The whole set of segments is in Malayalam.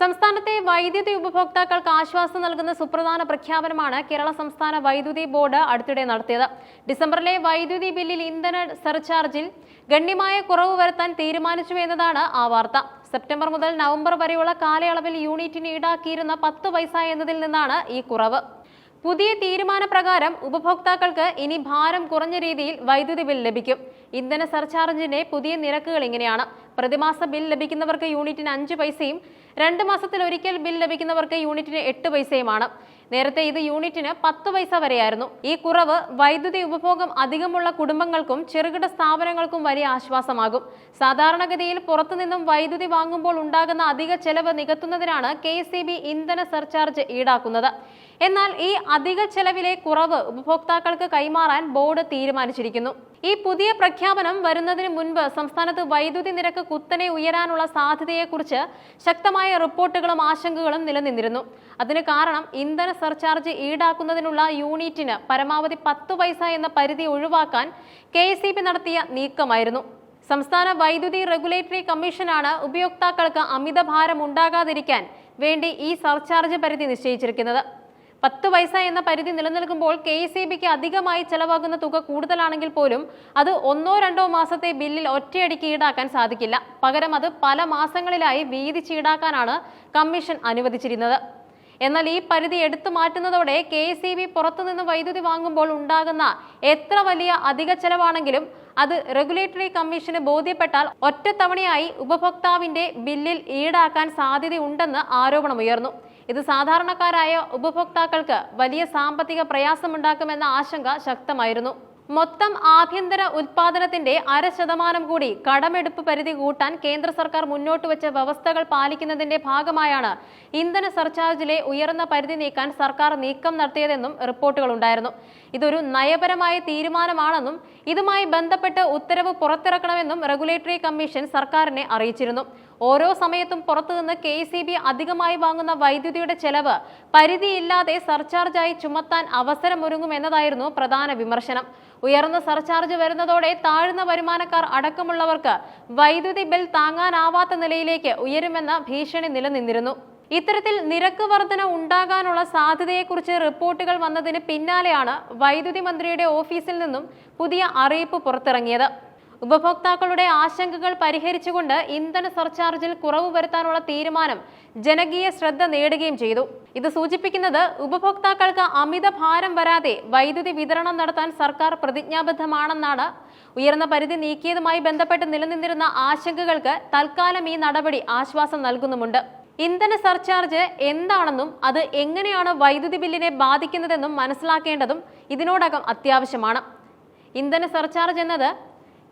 സംസ്ഥാനത്തെ വൈദ്യുതി ഉപഭോക്താക്കൾക്ക് ആശ്വാസം നൽകുന്ന സുപ്രധാന പ്രഖ്യാപനമാണ് കേരള സംസ്ഥാന വൈദ്യുതി ബോർഡ് അടുത്തിടെ നടത്തിയത്. ഡിസംബറിലെ വൈദ്യുതി ബില്ലിൽ ഇന്ധന സർചാർജിൽ ഗണ്യമായ കുറവ് വരുത്താൻ തീരുമാനിച്ചു എന്നതാണ് ആ വാർത്ത. സെപ്റ്റംബർ മുതൽ നവംബർ വരെയുള്ള കാലയളവിൽ യൂണിറ്റിന് ഈടാക്കിയിരുന്ന പത്ത് പൈസ എന്നതിൽ നിന്നാണ് ഈ കുറവ്. പുതിയ തീരുമാനപ്രകാരം ഉപഭോക്താക്കൾക്ക് ഇനി ഭാരം കുറഞ്ഞ രീതിയിൽ വൈദ്യുതി ബിൽ ലഭിക്കും. ഇന്ധന സർചാർജിന്റെ പുതിയ നിരക്കുകൾ ഇങ്ങനെയാണ്. പ്രതിമാസ ബിൽ ലഭിക്കുന്നവർക്ക് യൂണിറ്റിന് അഞ്ച് പൈസയും രണ്ട് മാസത്തിൽ ഒരിക്കൽ ബിൽ ലഭിക്കുന്നവർക്ക് യൂണിറ്റിന് എട്ട് പൈസയുമാണ്. നേരത്തെ ഇത് യൂണിറ്റിന് പത്ത് പൈസ വരെയായിരുന്നു. ഈ കുറവ് വൈദ്യുതി ഉപഭോഗം അധികമുള്ള കുടുംബങ്ങൾക്കും ചെറുകിട സ്ഥാപനങ്ങൾക്കും വലിയ ആശ്വാസമാകും. സാധാരണഗതിയിൽ പുറത്തുനിന്നും വൈദ്യുതി വാങ്ങുമ്പോൾ ഉണ്ടാകുന്ന അധിക ചെലവ് നികത്തുന്നതിനാണ് കെ ഇന്ധന സർചാർജ് ഈടാക്കുന്നത്. എന്നാൽ ഈ അധിക ചെലവിലെ കുറവ് ഉപഭോക്താക്കൾക്ക് കൈമാറാൻ ബോർഡ് തീരുമാനിച്ചിരിക്കുന്നു. ഈ പുതിയ പ്രഖ്യാപനം വരുന്നതിന് മുൻപ് സംസ്ഥാനത്ത് വൈദ്യുതി നിരക്ക് കുത്തനെ ഉയരാനുള്ള സാധ്യതയെക്കുറിച്ച് ശക്തമായ റിപ്പോർട്ടുകളും ആശങ്കകളും നിലനിന്നിരുന്നു. അതിന് കാരണം ഇന്ധന സർചാർജ് ഈടാക്കുന്നതിനുള്ള യൂണിറ്റിന് പരമാവധി പത്ത് പൈസ എന്ന പരിധി ഒഴിവാക്കാൻ കെ നടത്തിയ നീക്കമായിരുന്നു. സംസ്ഥാന വൈദ്യുതി റെഗുലേറ്ററി കമ്മീഷനാണ് ഉപയോക്താക്കൾക്ക് അമിതഭാരം ഉണ്ടാകാതിരിക്കാൻ വേണ്ടി ഈ സർചാർജ് പരിധി നിശ്ചയിച്ചിരിക്കുന്നത്. പത്ത് പൈസ എന്ന പരിധി നിലനിൽക്കുമ്പോൾ കെ ഇ ബിക്ക് അധികമായി ചെലവാകുന്ന തുക കൂടുതലാണെങ്കിൽ പോലും അത് ഒന്നോ രണ്ടോ മാസത്തെ ബില്ലിൽ ഒറ്റയടിക്ക് ഈടാക്കാൻ സാധിക്കില്ല. പകരം അത് പല മാസങ്ങളിലായി വീതിച്ച് ഈടാക്കാനാണ് കമ്മീഷൻ അനുവദിച്ചിരുന്നത്. എന്നാൽ ഈ പരിധി എടുത്തു മാറ്റുന്നതോടെ കെ എസ് ഇ ബി പുറത്തുനിന്ന് വൈദ്യുതി വാങ്ങുമ്പോൾ ഉണ്ടാകുന്ന എത്ര വലിയ അധിക ചെലവാണെങ്കിലും അത് റെഗുലേറ്ററി കമ്മീഷന് ബോധ്യപ്പെട്ടാൽ ഒറ്റത്തവണയായി ഉപഭോക്താവിന്റെ ബില്ലിൽ ഈടാക്കാൻ സാധ്യതയുണ്ടെന്ന് ആരോപണമുയർന്നു. ഇത് സാധാരണക്കാരായ ഉപഭോക്താക്കൾക്ക് വലിയ സാമ്പത്തിക പ്രയാസമുണ്ടാക്കുമെന്ന ആശങ്ക ശക്തമായിരുന്നു. മൊത്തം ആഭ്യന്തര ഉൽപാദനത്തിന്റെ അര ശതമാനം കൂടി കടമെടുപ്പ് പരിധി കൂട്ടാൻ കേന്ദ്ര സർക്കാർ മുന്നോട്ട് വെച്ച വ്യവസ്ഥകൾ പാലിക്കുന്നതിന്റെ ഭാഗമായാണ് ഇന്ധന സർചാർജിലെ ഉയർന്ന പരിധി നീക്കാൻ സർക്കാർ നീക്കം നടത്തിയതെന്നും റിപ്പോർട്ടുകളുണ്ടായിരുന്നു ഇതൊരു നയപരമായ തീരുമാനമാണെന്നും ഇതുമായി ബന്ധപ്പെട്ട് ഉത്തരവ് പുറത്തിറക്കണമെന്നും റെഗുലേറ്ററി കമ്മീഷൻ സർക്കാരിനെ അറിയിച്ചിരുന്നു. ഓരോ സമയത്തും പുറത്തുനിന്ന് കെ സി ബി അധികമായി വാങ്ങുന്ന വൈദ്യുതിയുടെ ചെലവ് പരിധിയില്ലാതെ സർചാർജായി ചുമത്താൻ അവസരമൊരുങ്ങുമെന്നതായിരുന്നു പ്രധാന വിമർശനം. ഉയർന്ന സർചാർജ് വരുന്നതോടെ താഴ്ന്ന വരുമാനക്കാർ അടക്കമുള്ളവർക്ക് വൈദ്യുതി ബിൽ താങ്ങാനാവാത്ത നിലയിലേക്ക് ഉയരുമെന്ന ഭീഷണി നിലനിന്നിരുന്നു. ഇത്തരത്തിൽ നിരക്ക് വർധന ഉണ്ടാകാനുള്ള സാധ്യതയെക്കുറിച്ച് റിപ്പോർട്ടുകൾ വന്നതിന് പിന്നാലെയാണ് വൈദ്യുതി മന്ത്രിയുടെ ഓഫീസിൽ നിന്നും പുതിയ അറിയിപ്പ് പുറത്തിറങ്ങിയത്. ഉപഭോക്താക്കളുടെ ആശങ്കകൾ പരിഹരിച്ചുകൊണ്ട് ഇന്ധന സർചാർജിൽ കുറവ് വരുത്താനുള്ള തീരുമാനം ജനകീയ ശ്രദ്ധ നേടുകയും ചെയ്തു. ഇത് സൂചിപ്പിക്കുന്നത് ഉപഭോക്താക്കൾക്ക് അമിത ഭാരം വരാതെ വൈദ്യുതി വിതരണം നടത്താൻ സർക്കാർ പ്രതിജ്ഞാബദ്ധമാണെന്നാണ്. ഉയർന്ന പരിധി നീക്കിയതുമായി ബന്ധപ്പെട്ട് നിലനിന്നിരുന്ന ആശങ്കകൾക്ക് തൽക്കാലം ഈ നടപടി ആശ്വാസം നൽകുന്നുമുണ്ട്. ഇന്ധന സർചാർജ് എന്താണെന്നും അത് എങ്ങനെയാണ് വൈദ്യുതി ബില്ലിനെ ബാധിക്കുന്നതെന്നും മനസ്സിലാക്കേണ്ടതും ഇതിനോടകം അത്യാവശ്യമാണ്. ഇന്ധന സർചാർജ് എന്നത്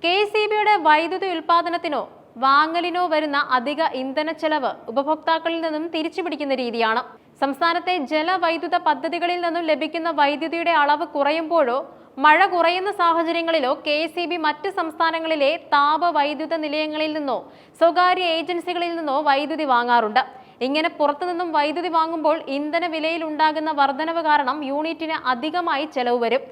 കെ സി ബിയുടെ വൈദ്യുതി ഉൽപാദനത്തിനോ വാങ്ങലിനോ വരുന്ന അധിക ഇന്ധന ചെലവ് ഉപഭോക്താക്കളിൽ നിന്നും തിരിച്ചു പിടിക്കുന്ന രീതിയാണ്. സംസ്ഥാനത്തെ ജലവൈദ്യുത പദ്ധതികളിൽ നിന്നും ലഭിക്കുന്ന വൈദ്യുതിയുടെ അളവ് കുറയുമ്പോഴോ മഴ കുറയുന്ന സാഹചര്യങ്ങളിലോ കെ സി ബി മറ്റ് സംസ്ഥാനങ്ങളിലെ താപ വൈദ്യുത നിലയങ്ങളിൽ നിന്നോ സ്വകാര്യ ഏജൻസികളിൽ നിന്നോ വൈദ്യുതി വാങ്ങാറുണ്ട്. ഇങ്ങനെ പുറത്തുനിന്നും വൈദ്യുതി വാങ്ങുമ്പോൾ ഇന്ധന വിലയിൽ ഉണ്ടാകുന്ന വർധനവ് കാരണം യൂണിറ്റിന് അധികമായി ചെലവ് വരും.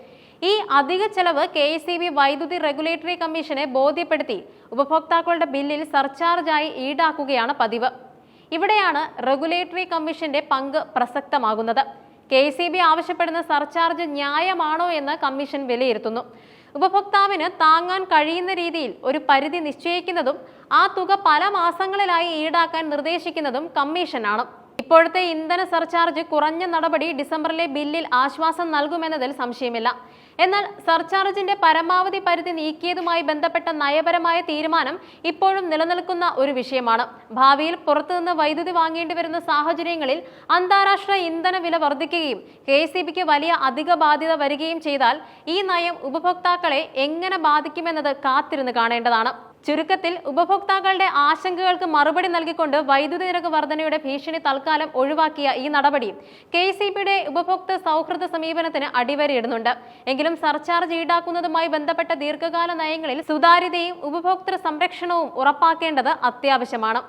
ഈ അധിക ചെലവ് കെ എസ് ബി വൈദ്യുതി റെഗുലേറ്ററി കമ്മീഷനെ ബോധ്യപ്പെടുത്തി ഉപഭോക്താക്കളുടെ ബില്ലിൽ സർചാർജായി ഈടാക്കുകയാണ് പതിവ്. ഇവിടെയാണ് റെഗുലേറ്ററി കമ്മീഷന്റെ പങ്ക് പ്രസക്തമാകുന്നത്. കെ സി ബി ആവശ്യപ്പെടുന്ന സർചാർജ് ന്യായമാണോ എന്ന് കമ്മീഷൻ വിലയിരുത്തുന്നു. ഉപഭോക്താവിന് താങ്ങാൻ കഴിയുന്ന രീതിയിൽ ഒരു പരിധി നിശ്ചയിക്കുന്നതും ആ തുക പല മാസങ്ങളിലായി ഈടാക്കാൻ നിർദ്ദേശിക്കുന്നതും കമ്മീഷനാണ്. ഇപ്പോഴത്തെ ഇന്ധന സർചാർജ് കുറഞ്ഞ നടപടി ഡിസംബറിലെ ബില്ലിൽ ആശ്വാസം നൽകുമെന്നതിൽ സംശയമില്ല. എന്നാൽ സർചാർജിന്റെ പരമാവധി പരിധി നീക്കിയതുമായി ബന്ധപ്പെട്ട നയപരമായ തീരുമാനം ഇപ്പോഴും നിലനിൽക്കുന്ന ഒരു വിഷയമാണ്. ഭാവിയിൽ പുറത്തുനിന്ന് വൈദ്യുതി വാങ്ങേണ്ടി വരുന്ന സാഹചര്യങ്ങളിൽ അന്താരാഷ്ട്ര ഇന്ധന വില വർദ്ധിക്കുകയും കെ വലിയ അധിക ബാധ്യത വരികയും ചെയ്താൽ ഈ നയം ഉപഭോക്താക്കളെ എങ്ങനെ ബാധിക്കുമെന്നത് കാത്തിരുന്ന് കാണേണ്ടതാണ്. ചുരുക്കത്തിൽ ഉപഭോക്താക്കളുടെ ആശങ്കകൾക്ക് മറുപടി നൽകിക്കൊണ്ട് വൈദ്യുതി നിരക്ക് വർധനയുടെ ഭീഷണി തൽക്കാലം ഒഴിവാക്കിയ ഈ നടപടി കെ സി ബിയുടെ ഉപഭോക്തൃ സൗഹൃദ സമീപനത്തിന് അടിവരയിടുന്നുണ്ട്. എങ്കിലും സർചാർജ് ഈടാക്കുന്നതുമായി ബന്ധപ്പെട്ട ദീർഘകാല നയങ്ങളിൽ സുതാര്യതയും ഉപഭോക്തൃ സംരക്ഷണവും ഉറപ്പാക്കേണ്ടത് അത്യാവശ്യമാണ്.